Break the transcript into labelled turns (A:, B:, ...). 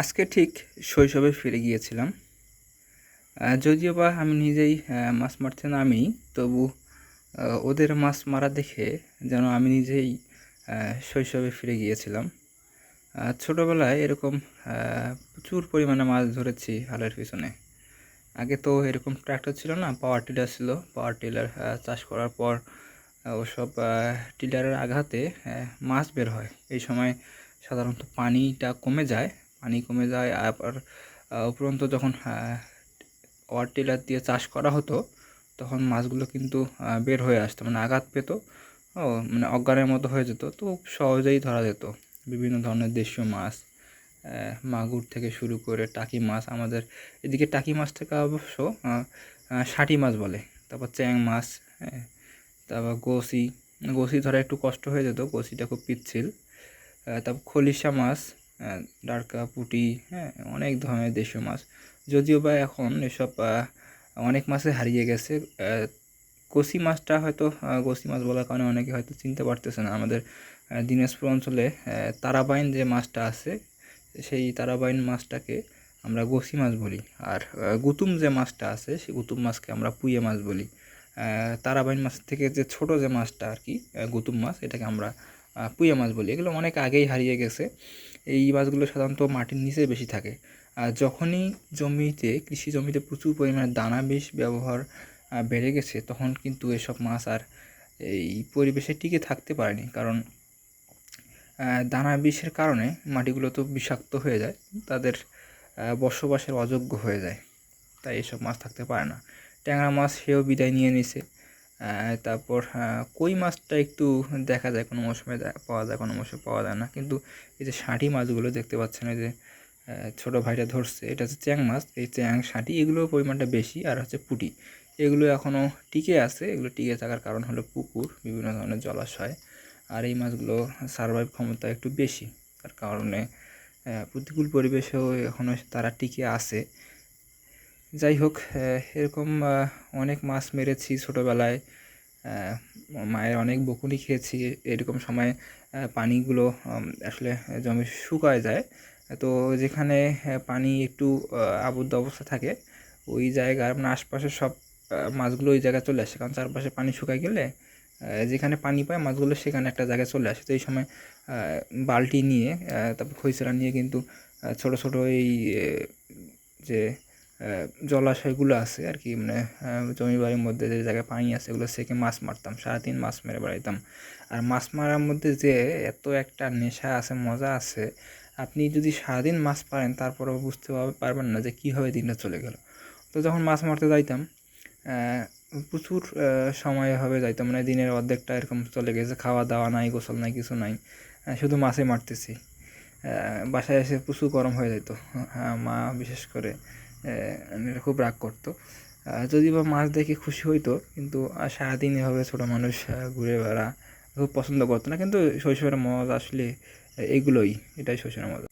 A: আজকে ঠিক শৈশবে ফিরে গিয়েছিলাম। যদিও বা আমি নিজেই মাছ মারতে নামি, তবু ওদের মাছ মারা দেখে যেন আমি নিজেই শৈশবে ফিরে গিয়েছিলাম। ছোটোবেলায় এরকম প্রচুর পরিমাণে মাছ ধরেছি হালের পিছনে। আগে তো এরকম ট্র্যাক্টর ছিল না, পাওয়ার টিলার ছিল। পাওয়ার টিলার চাষ করার পর ওসব টিলারের আঘাতে মাছ বের হয়। এই সময় সাধারণত পানিটা কমে যায় পানি কমে যায়, আবার উপরন্ত যখন ওয়ার টিলার দিয়ে চাষ করা হতো, তখন মাছগুলো কিন্তু বের হয়ে আসতো মানে আঘাত পেতো, ও মানে অজ্ঞানের মতো হয়ে যেত, তো সহজেই ধরা যেত। বিভিন্ন ধরনের দেশীয় মাছ মাগুর থেকে শুরু করে টাকি মাছ, আমাদের এদিকে টাকি মাছ থেকে অবশ্য ষাটি মাছ বলে, তারপর চ্যাং মাছ হ্যাঁ তারপর গোসি গোসি ধরা একটু কষ্ট হয়ে যেত, গোসিটা খুব পিচ্ছিল তারপর খলিশা মাছ ডারকা, পুঁটি হ্যাঁ অনেক ধরনের দেশীয় মাছ। যদিও বা এখন এসব অনেক মাছে হারিয়ে গেছে। কসি মাছটা হয়তো কসি মাছ বলার কারণে অনেকে হয়তো চিনতে পারতেছে না। আমাদের দিনাজপুর অঞ্চলে তারাবাইন যে মাছটা আছে, সেই তারাবাইন মাছটাকে আমরা গোসি মাছ বলি। আর গুতুম যে মাছটা আছে, সেই গুতুম মাছকে আমরা পুঁয়ে মাছ বলি। তারাবাইন মাছ থেকে যে ছোট যে মাছটা আর কি গুতুম মাছ, এটাকে আমরা আহ, মাছ বলি এগুলো অনেক আগেই হারিয়ে গেছে। এই মাছগুলো সাধারণত মাটির নিচে বেশি থাকে। আর যখনই জমিতে কৃষি জমিতে প্রচুর পরিমাণে দানা বিষ ব্যবহার বেড়ে গেছে তখন কিন্তু এসব মাছ আর এই পরিবেশে টিকে থাকতে পারেনি। কারণ দানা বিষের কারণে মাটিগুলো তো বিষাক্ত হয়ে যায় তাদের বসবাসের অযোগ্য হয়ে যায়। তাই এসব মাছ থাকতে পারে না। ট্যাংরা মাছ সেও বিদায় নিয়ে নিছে। তারপর কই মাছটা একটু দেখা যায়, কোনো মৌসুমে পাওয়া যায়, কোনো মৌসুমে পাওয়া যায় না। কিন্তু এই যে ষাঁটি মাছগুলো দেখতে পাচ্ছেন এই যে ছোটো ভাইটা ধরছে, এটা হচ্ছে চ্যাং মাছ। এই চ্যাং ষাঁটি, এগুলোর পরিমাণটা বেশি, আর হচ্ছে পুঁটি। এগুলো এখনও টিকে আছে, এগুলো টিকে থাকার কারণ হলো পুকুর, বিভিন্ন ধরনের জলাশয়। আর এই মাছগুলো সার্ভাইভ ক্ষমতা একটু বেশি, তার কারণে প্রতিকূল পরিবেশেও এখনও তারা টিকে আছে। যাই হোক এরকম অনেক মাছ মেরেছি ছোটোবেলায়। মায়ের অনেক বকুনি খেয়েছি। এরকম সময় পানিগুলো আসলে জমি শুকায় যায়। তো যেখানে পানি একটু আবদ্ধ অবস্থা থাকে, ওই জায়গার মানে আশপাশের সব মাছগুলো ওই জায়গায় চলে আসে। কারণ চারপাশে পানি শুকায় গেলে যেখানে পানি পায় মাছগুলো সেখানে একটা জায়গায় চলে আসে। তো এই সময় বালটি নিয়ে তারপর খইচড়া নিয়ে কিন্তু ছোট ছোট এই যে জলাশয়গুলো আছে আর কি মানে জমি বাড়ির মধ্যে যে জায়গায় পানি আছে, এগুলো সেকে মাছ মারতাম, সারাদিন মাছ মেরে বেড়াইতাম। আর মাছ মারার মধ্যে যে এত একটা নেশা আছে, মজা আছে, আপনি যদি সারাদিন মাছ পারেন তারপরেও বুঝতে পার- পারবেন না যে কীভাবে দিনটা চলে গেল। তো যখন মাছ মারতে যাইতাম প্রচুর সময় হবে যাইতাম মানে দিনের অর্ধেকটা এরকম চলে গেছে, খাওয়া দাওয়া নাই, গোসল নাই, কিছু নাই শুধু মাছে মারতেছি। বাসায় এসে প্রচুর গরম হয়ে যেত মা বিশেষ করে। খুব রাগ করতো। যদি বা মাছ দেখে খুশি হইতো, কিন্তু সারাদিন এভাবে ছোটো মানুষ ঘুরে বেড়া খুব পছন্দ করতো না। কিন্তু শৈশবের মজা আসলে, এগুলোই, এটাই শৈশবের মজা।